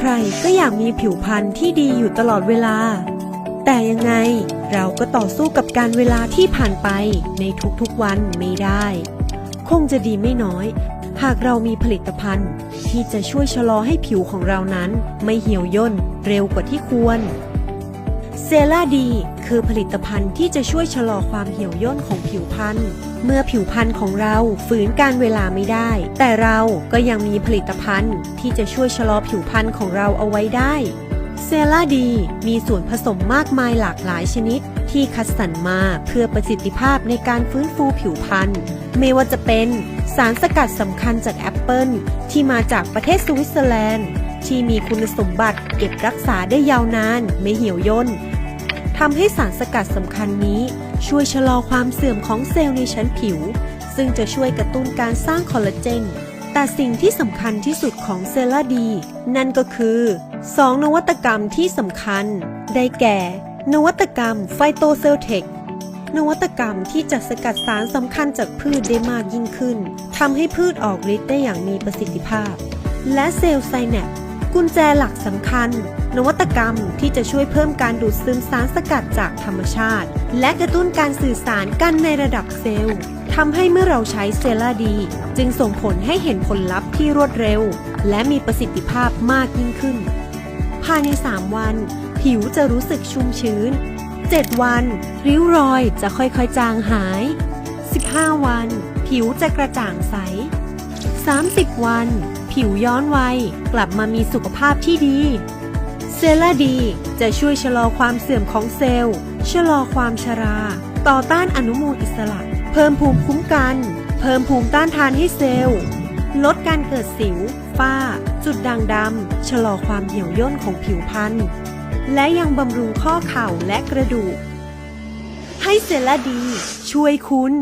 ใครๆ ก็อยากมีผิวพรรณที่ดีอยู่ตลอดเวลา แต่ยังไงเราก็ต่อสู้กับการเวลาที่ผ่านไปในทุกๆวันไม่ได้ คงจะดีไม่น้อย หากเรามีผลิตภัณฑ์ ที่จะช่วยชะลอให้ผิวของเรานั้น ไม่เหี่ยวย่นเร็วกว่าที่ควร เซล่าดีคือผลิตภัณฑ์ที่จะช่วยชะลอความเหี่ยวย่นของผิวพรรณ เมื่อผิวพรรณของเราฝืนการเวลาไม่ได้ แต่เราก็ยังมีผลิตภัณฑ์ที่จะช่วยชะลอผิวพรรณของเราเอาไว้ได้ เซล่าดีมีส่วนผสมมากมายหลากหลายชนิด ที่คัดสรรมาเพื่อประสิทธิภาพในการฟื้นฟูผิวพรรณ ไม่ว่าจะเป็นสารสกัดสำคัญจากแอปเปิลที่มาจากประเทศสวิตเซอร์แลนด์ ที่มีคุณสมบัติเก็บรักษาได้ยาวนานไม่เหี่ยวย่นทำให้สารสกัดสำคัญนี้ ช่วยชะลอความเสื่อมของเซลล์ในชั้นผิว ซึ่งจะช่วยกระตุ้นการสร้างคอลลาเจน แต่สิ่งที่สำคัญที่สุดของเซลลาดี นั่นก็คือ 2 นวัตกรรมที่สำคัญ ได้แก่ นวัตกรรมไฟโตเซลเทคนวัตกรรมที่จะสกัดสารสำคัญจากพืชได้มากยิ่งขึ้นทำให้พืชออกฤทธิ์ได้อย่างมีประสิทธิภาพ และเซลล์ไซแนป กุญแจหลักสำคัญ นวัตกรรมที่จะช่วยเพิ่มการดูดซึมสารสกัดจากธรรมชาติ และกระตุ้นการสื่อสารกันในระดับเซลล์ทำให้เมื่อเราใช้เซลลาดี จึงส่งผลให้เห็นผลลัพธ์ที่รวดเร็ว และมีประสิทธิภาพมากยิ่งขึ้น ภายใน 3 วัน ผิวจะรู้สึกชุ่มชื้น 7 วัน ริ้วรอยจะค่อยๆจางหาย 15 วัน ผิวจะกระจ่างใส 30 วัน ผิวย้อนวัย กลับมามีสุขภาพที่ดี เซลลาดีจะช่วยชะลอความเสื่อมของเซลล์ ชะลอความชรา ต่อต้านอนุมูลอิสระ เพิ่มภูมิคุ้มกัน เพิ่มภูมิต้านทานให้เซลล์ ลดการเกิดสิว ฝ้า จุดด่างดำ ชะลอความเหี่ยวย่นของผิวพรรณ และยังบำรุงข้อเข่าและกระดูก ให้เซลลาดี ช่วยคุณ